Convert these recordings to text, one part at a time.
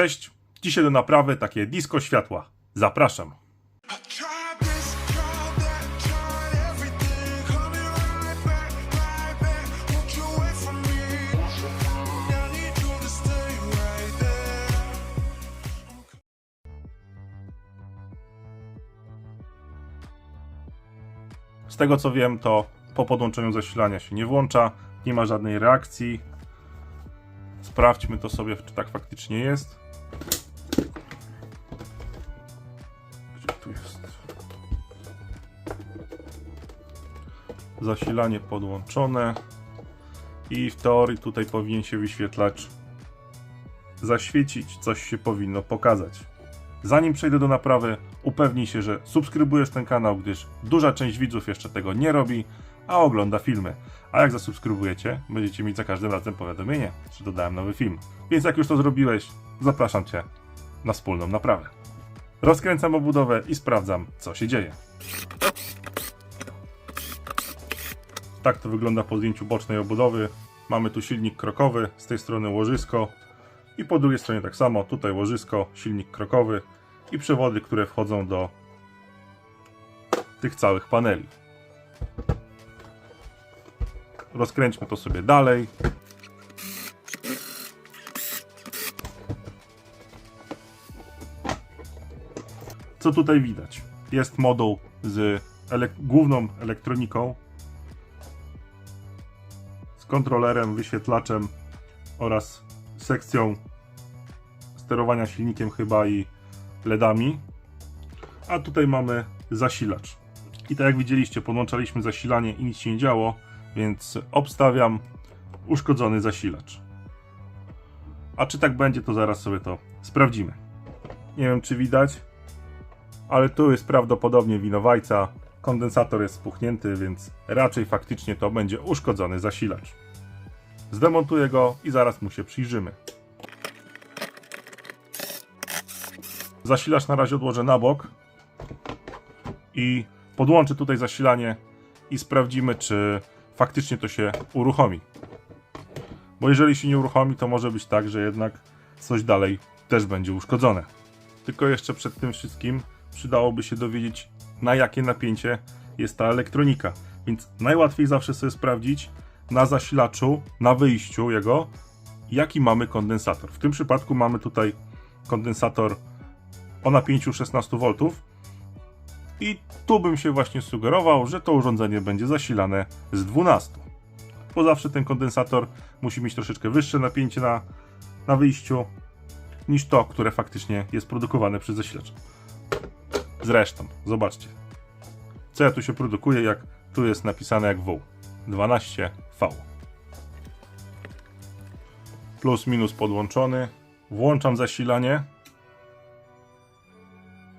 Cześć, dzisiaj do naprawy takie disco światła. Zapraszam. Z tego co wiem, to po podłączeniu zasilania się nie włącza, nie ma żadnej reakcji. Sprawdźmy to sobie, czy tak faktycznie jest. Zasilanie podłączone i w teorii tutaj powinien się wyświetlacz zaświecić, coś się powinno pokazać. Zanim przejdę do naprawy, upewnij się, że subskrybujesz ten kanał, gdyż duża część widzów jeszcze tego nie robi, a ogląda filmy. A jak zasubskrybujecie, będziecie mieć za każdym razem powiadomienie, że dodałem nowy film. Więc jak już to zrobiłeś, zapraszam Cię na wspólną naprawę. Rozkręcam obudowę i sprawdzam, co się dzieje. Tak to wygląda po zdjęciu bocznej obudowy. Mamy tu silnik krokowy, z tej strony łożysko, i po drugiej stronie tak samo, tutaj łożysko, silnik krokowy i przewody, które wchodzą do tych całych paneli. Rozkręćmy to sobie dalej. Co tutaj widać? Jest moduł z elek- główną elektroniką, kontrolerem, wyświetlaczem oraz sekcją sterowania silnikiem chyba i LEDami. A tutaj mamy zasilacz. I tak jak widzieliście, podłączaliśmy zasilanie i nic się nie działo, więc obstawiam uszkodzony zasilacz. A czy tak będzie, to zaraz sobie to sprawdzimy. Nie wiem, czy widać, ale tu jest prawdopodobnie winowajca. Kondensator jest spuchnięty, więc raczej faktycznie to będzie uszkodzony zasilacz. Zdemontuję go i zaraz mu się przyjrzymy. Zasilacz na razie odłożę na bok i podłączę tutaj zasilanie i sprawdzimy, czy faktycznie to się uruchomi. Bo jeżeli się nie uruchomi, to może być tak, że jednak coś dalej też będzie uszkodzone. Tylko jeszcze przed tym wszystkim przydałoby się dowiedzieć, na jakie napięcie jest ta elektronika. Więc najłatwiej zawsze sobie sprawdzić na zasilaczu, na wyjściu jego, jaki mamy kondensator. W tym przypadku mamy tutaj kondensator o napięciu 16 V i tu bym się właśnie sugerował, że to urządzenie będzie zasilane z 12. Bo zawsze ten kondensator musi mieć troszeczkę wyższe napięcie na, na wyjściu niż to, które faktycznie jest produkowane przez zasilacz. Zresztą, zobaczcie, co ja tu się produkuje, jak tu jest napisane jak W. 12V. Plus minus podłączony. Włączam zasilanie.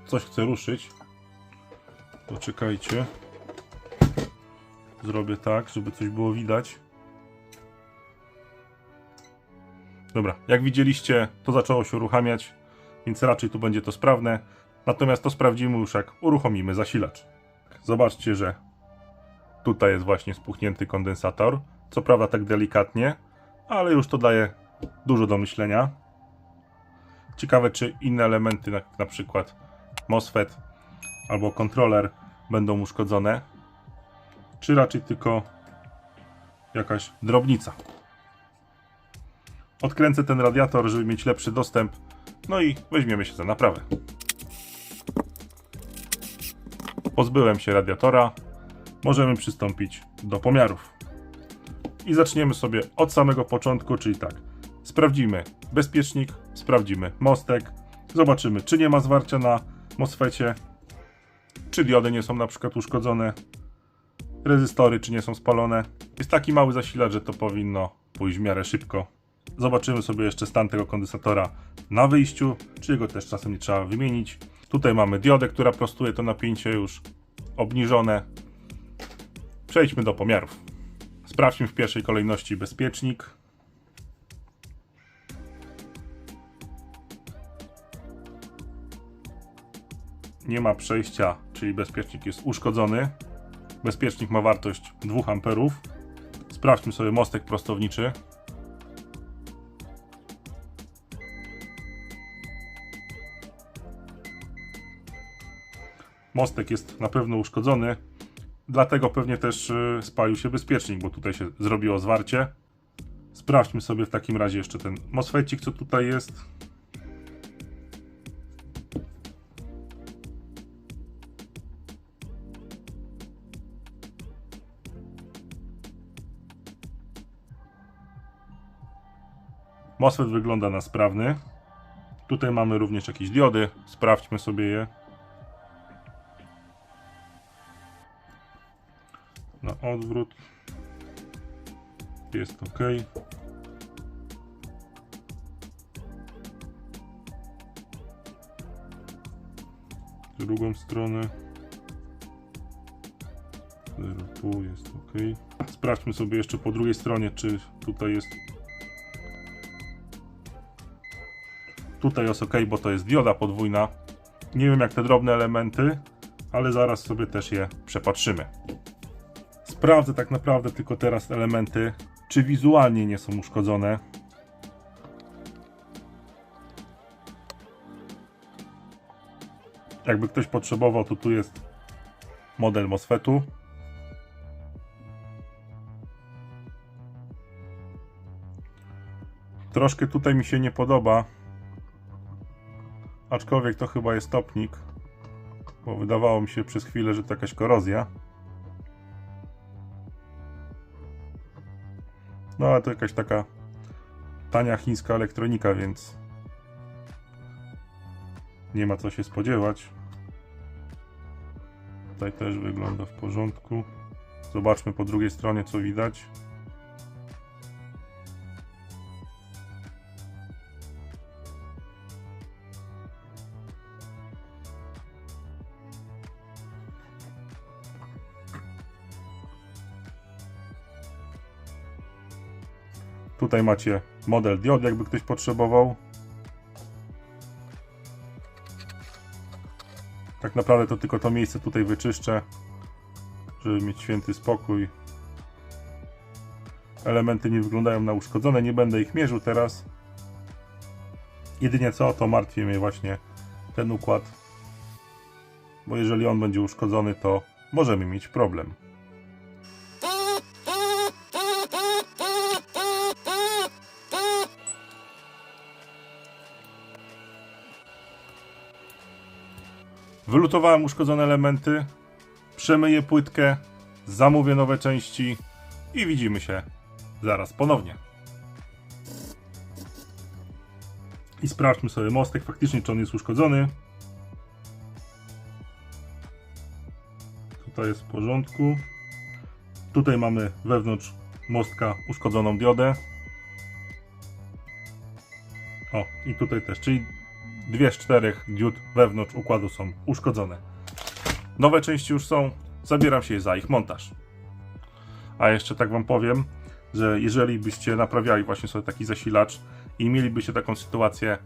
Coś chcę ruszyć. Poczekajcie. Zrobię tak, żeby coś było widać. Dobra, jak widzieliście, to zaczęło się uruchamiać, więc raczej tu będzie to sprawne. Natomiast to sprawdzimy już jak uruchomimy zasilacz. Zobaczcie, że tutaj jest właśnie spuchnięty kondensator. Co prawda tak delikatnie, ale już to daje dużo do myślenia. Ciekawe, czy inne elementy, na, na przykład MOSFET albo kontroler, będą uszkodzone, czy raczej tylko jakaś drobnica. Odkręcę ten radiator, żeby mieć lepszy dostęp, no i weźmiemy się za naprawę. Pozbyłem się radiatora, możemy przystąpić do pomiarów. I zaczniemy sobie od samego początku, czyli tak. Sprawdzimy bezpiecznik, sprawdzimy mostek, zobaczymy, czy nie ma zwarcia na MOSFETie, czy diody nie są na przykład uszkodzone, rezystory czy nie są spalone. Jest taki mały zasilacz, że to powinno pójść w miarę szybko. Zobaczymy sobie jeszcze stan tego kondensatora na wyjściu, czy jego też czasem nie trzeba wymienić. Tutaj mamy diodę, która prostuje to napięcie już obniżone. Przejdźmy do pomiarów. Sprawdźmy w pierwszej kolejności bezpiecznik. Nie ma przejścia, czyli bezpiecznik jest uszkodzony. Bezpiecznik ma wartość 2 amperów. Sprawdźmy sobie mostek prostowniczy. Mostek jest na pewno uszkodzony, Dlatego pewnie też y, spalił się bezpiecznik, bo tutaj się zrobiło zwarcie. Sprawdźmy sobie w takim razie jeszcze ten mosfecik, co tutaj jest. MOSFET wygląda na sprawny. Tutaj mamy również jakieś diody. Sprawdźmy sobie je. Odwrót. Jest ok. Drugą stronę. Zero, tu jest ok. Sprawdźmy sobie jeszcze po drugiej stronie, czy tutaj jest Tutaj jest ok, bo to jest dioda podwójna. Nie wiem jak te drobne elementy, ale zaraz sobie też je przepatrzymy. Sprawdzę tak naprawdę tylko teraz elementy, czy wizualnie nie są uszkodzone. Jakby ktoś potrzebował, to tu jest model MOSFETu. Troszkę tutaj mi się nie podoba, Aczkolwiek to chyba jest topnik, bo wydawało mi się przez chwilę, że to jakaś korozja. No ale to jakaś taka tania chińska elektronika, więc nie ma co się spodziewać. Tutaj też wygląda w porządku. Zobaczmy po drugiej stronie co widać. Tutaj macie model diod, jakby ktoś potrzebował. Tak naprawdę to tylko to miejsce tutaj wyczyszczę, żeby mieć święty spokój. Elementy nie wyglądają na uszkodzone, nie będę ich mierzył teraz. Jedynie co, to martwi mnie właśnie ten układ, bo jeżeli on będzie uszkodzony, to możemy mieć problem. Wylutowałem uszkodzone elementy, przemyję płytkę, zamówię nowe części i widzimy się zaraz ponownie. I sprawdźmy sobie mostek, faktycznie czy on jest uszkodzony. Tutaj jest w porządku. Tutaj mamy wewnątrz mostka uszkodzoną diodę. O, i tutaj też, czyli dwie z czterech diod wewnątrz układu są uszkodzone. Nowe części już są, zabieram się za ich montaż. A jeszcze tak Wam powiem, że jeżeli byście naprawiali właśnie sobie taki zasilacz i mielibyście taką sytuację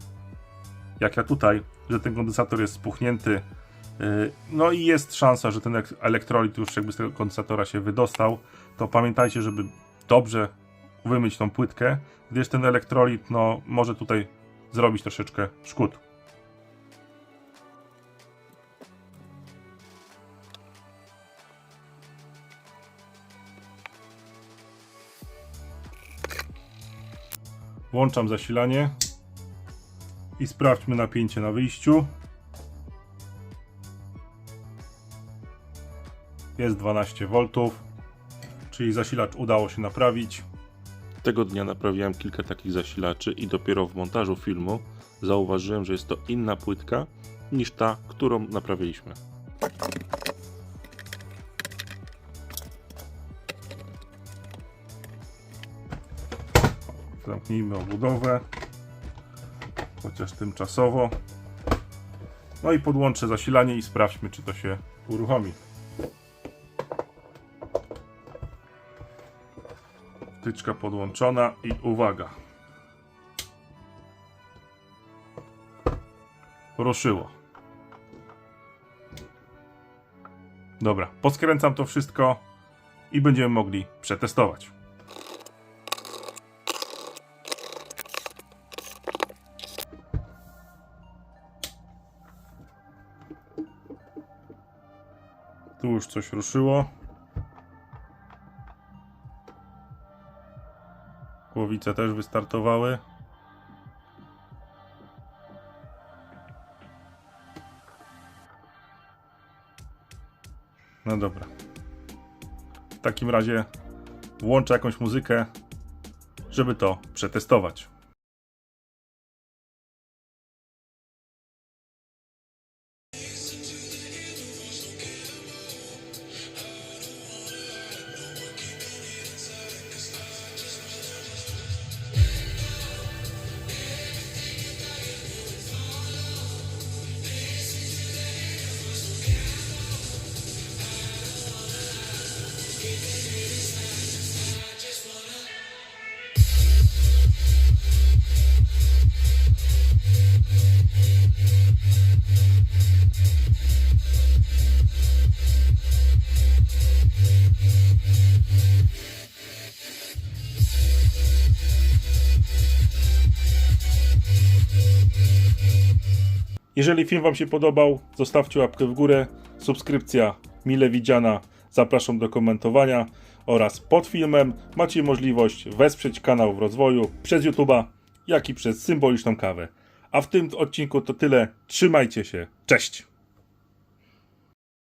jak ja tutaj, że ten kondensator jest spuchnięty, yy, no i jest szansa, że ten ek- elektrolit już jakby z tego kondensatora się wydostał, to pamiętajcie, żeby dobrze wymyć tą płytkę, gdyż ten elektrolit no, może tutaj zrobić troszeczkę szkód. Włączam zasilanie i sprawdźmy napięcie na wyjściu. Jest 12 V, czyli zasilacz udało się naprawić. Tego dnia naprawiałem kilka takich zasilaczy i dopiero w montażu filmu zauważyłem, że jest to inna płytka niż ta, którą naprawiliśmy. Zamknijmy obudowę, chociaż tymczasowo. No i podłączę zasilanie i sprawdźmy, czy to się uruchomi. Wtyczka podłączona i uwaga. Ruszyło. Dobra, poskręcam to wszystko i będziemy mogli przetestować. Tu już coś ruszyło. Głowice też wystartowały. No dobra. W takim razie włączę jakąś muzykę, żeby to przetestować. Jeżeli film Wam się podobał, zostawcie łapkę w górę, subskrypcja mile widziana, zapraszam do komentowania oraz pod filmem macie możliwość wesprzeć kanał w rozwoju przez YouTube'a, jak i przez symboliczną kawę. A w tym odcinku to tyle, trzymajcie się, cześć!